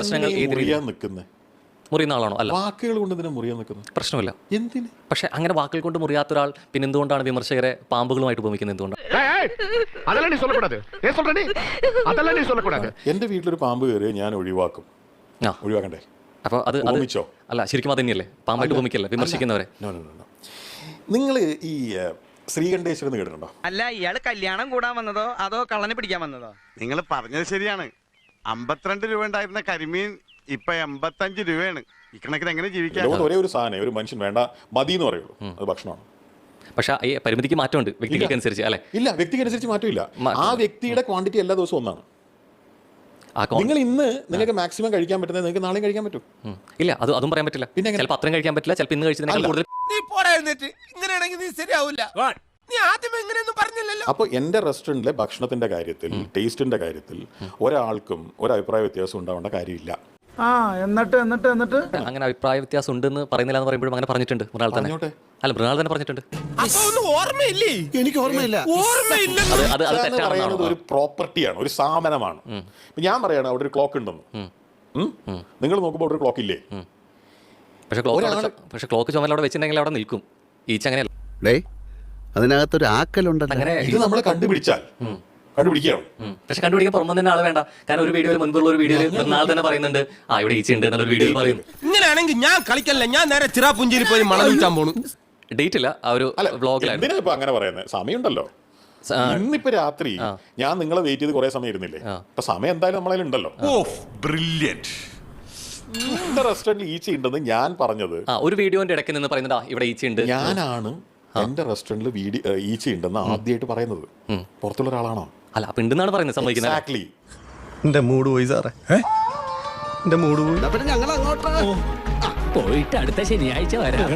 പ്രശ്നങ്ങൾ മുറിയുന്ന ആളാണോ? അല്ല. വാക്കുകൾ കൊണ്ട് എന്തിനാ മുറിയാൻ നിൽക്കുന്നത് പ്രശ്നമില്ല. എന്തിന്? പക്ഷെ അങ്ങനെ വാക്കുകൾ കൊണ്ട് മുറിയാത്ത ഒരാൾ പിന്നെ എന്തുകൊണ്ടാണ് വിമർശകരെ പാമ്പുകളുമായിട്ട് ഉപമിക്കുന്നത് എന്തുകൊണ്ടാണ്? എന്റെ വീട്ടിലൊരു പാമ്പ് കയറിയ ഞാൻ ഒഴിവാക്കും. ഒഴിവാക്കണ്ടേ? അപ്പോൾ അത് അല്ല ശരിക്കും അതന്നെയല്ലേ പാമ്പായിട്ട് ഉപമിക്കല്ലേ? വിമർശിക്കുന്നവരെ. നിങ്ങൾ ഈ ശ്രീകണ്ഠേശ്വരൻ കേട്ടിട്ടുണ്ടോ? അല്ല ഇയാൾ കല്യാണം കൂടാൻ വന്നതോ അതോ കള്ളനെ പിടിക്കാൻ വന്നതോ? നിങ്ങൾ പറഞ്ഞത് ശരിയാണ്. അമ്പത്തിരണ്ട് രൂപ ഉണ്ടായിരുന്ന കരിമീൻ ഇപ്പൊ എൺപത്തഞ്ച് രൂപയാണ്. ഇക്കണക്കിന് എങ്ങനെ ജീവിക്കാം? ലോകത്ത് ഒരേ ഒരു സാധനം ഒരു മനുഷ്യൻ വേണ്ട മതി എന്ന് പറയുള്ളൂ അത് ഭക്ഷണമാണ്. പക്ഷേ ഈ പരിമിതിക്ക് മാറ്റമുണ്ട് വ്യക്തികൾക്ക് അനുസരിച്ച് അല്ലേ? ഇല്ല വ്യക്തിക്ക് അനുസരിച്ച് മാറ്റമില്ല. ആ വ്യക്തിയുടെ ക്വാണ്ടിറ്റി എല്ലാ ദിവസവും ഒന്നാണ്. ആ നിങ്ങൾ ഇന്ന് നിങ്ങൾക്ക് മാക്സിമം കഴിക്കാൻ പറ്റുന്നത് നിങ്ങൾക്ക് നാളെയും കഴിക്കാൻ പറ്റും. ഇല്ല അത് അതും പറയാൻ പറ്റില്ല. പിന്നെ? ചിലപ്പോൾ അത്രയും കഴിക്കാൻ പറ്റില്ല ചിലപ്പോൾ ഇന്ന് കഴിച്ചതിനേക്കാൾ കൂടുതൽ നീ പോടാ എന്നിട്ട് ഇങ്ങനെയാണെങ്കിൽ നീ ശരിയാവില്ല നീ ആദ്യം എങ്ങനെയൊന്നും പറഞ്ഞില്ലല്ലോ. അപ്പോൾ എന്റെ റെസ്റ്റോറന്റിലെ ഭക്ഷണത്തിന്റെ കാര്യത്തിൽ ടേസ്റ്റിന്റെ കാര്യത്തിൽ ഒരാൾക്കും ഒരു അഭിപ്രായ വ്യത്യാസം ഉണ്ടാവേണ്ട കാര്യമില്ല. ആ എന്നിട്ട് എന്നിട്ട് എന്നിട്ട്? അങ്ങനെ അഭിപ്രായ വ്യത്യാസം ഉണ്ടെന്ന് പറയുന്നില്ല എന്ന് പറയുമ്പോഴും അങ്ങനെ പറഞ്ഞിട്ടുണ്ട് മൃണാൾ തന്നെ. പറഞ്ഞോട്ടെ. അല്ല മൃണാൾ തന്നെ പറഞ്ഞിട്ടുണ്ട്. അപ്പൊ ഒന്നും ഓർമ്മയില്ലേ? എനിക്ക് ഓർമ്മയില്ല. ഓർമ്മയില്ല അത് അത് അത് എന്ന് തെറ്റാണെന്നാണോ. ഒരു പ്രോപ്പർട്ടിയാണ് ഒരു സാധനമാണ്. ഇപ്പൊ ഞാൻ പറയാണ് അവിടെ ഒരു ക്ലോക്ക് ഉണ്ടെന്ന്. നിങ്ങൾ നോക്കുമ്പോൾ അവിടെ ഒരു ക്ലോക്ക് ഇല്ലേ? പക്ഷെ ക്ലോക്ക് പക്ഷെ ക്ലോക്ക് ചുമല അവിടെ വെച്ചിട്ടുണ്ടെങ്കിൽ അവിടെ നിൽക്കും. ഈച്ച അങ്ങനെയല്ല. ഡേ അതിനകത്തൊരു ആക്കലുണ്ടല്ലോ. അങ്ങനെ ഇത് നമ്മൾ കണ്ടുപിടിച്ചാൽ. കണ്ടുപിടിക്കണം ഉം. പക്ഷെ കണ്ടുപിടിക്കാൻ പുറമെ തന്നെ ആൾ വേണ്ട. കാരണം ഒരു വീഡിയോയിൽ മുൻപുള്ള ഒരു വീഡിയോയിൽ നാളെ തന്നെ പറയുന്നുണ്ട്. ആ ഇവിടെ ഈച്ച ഉണ്ട് എന്നൊരു വീഡിയോയിൽ പറയുന്നു. ഇങ്ങനെയാണെങ്കിൽ ഞാൻ കളിക്കല്ല? ഞാൻ നേരെ ചിറാപുഞ്ചേരി പോയി മണം വിൽക്കാൻ പോണു. ഡേറ്റ് ഇല്ല. ആ ഒരു വ്ളോഗിലായിരുന്നു എന്തിനാ ഇപ്പൊ അങ്ങനെ പറയുന്നത് സമയമുണ്ടല്ലോ. ഇന്നിപ്പോ രാത്രി ഞാൻ നിങ്ങളെ വെയിറ്റ് ചെയ്ത് കുറെ സമയം ഇരുന്നില്ലേ? അപ്പൊ സമയം എന്തായാലും നമ്മളതിൽ ഉണ്ടല്ലോ. എന്റെ റെസ്റ്റോറന്റിൽ ഈച്ച ഉണ്ടെന്ന് ഞാൻ പറഞ്ഞത് ആ ഒരു വീഡിയോന്റെ ഇടയ്ക്ക് നിന്ന് പറയുന്നത് ഇവിടെ ഈച്ച ഉണ്ട്. ഞാനാണ് എന്റെ റെസ്റ്റോറന്റിൽ വീഡിയോ ഈച്ച ഉണ്ടെന്ന് ആദ്യമായിട്ട് പറയുന്നത്. പുറത്തുള്ള ഒരാളാണോ അല്ല അപ്പൊ ഉണ്ടെന്നാണ് പറയുന്നത് സംഭവിക്കുന്നത്. എക്സാക്ട്ലി എന്റെ മൂഡ് പോയി സാറേ. എന്റെ മൂഡ് പോയി. പിന്നെ ഞങ്ങൾ അങ്ങോട്ട് പോയിട്ട് അടുത്ത ശനിയാഴ്ച വരാം.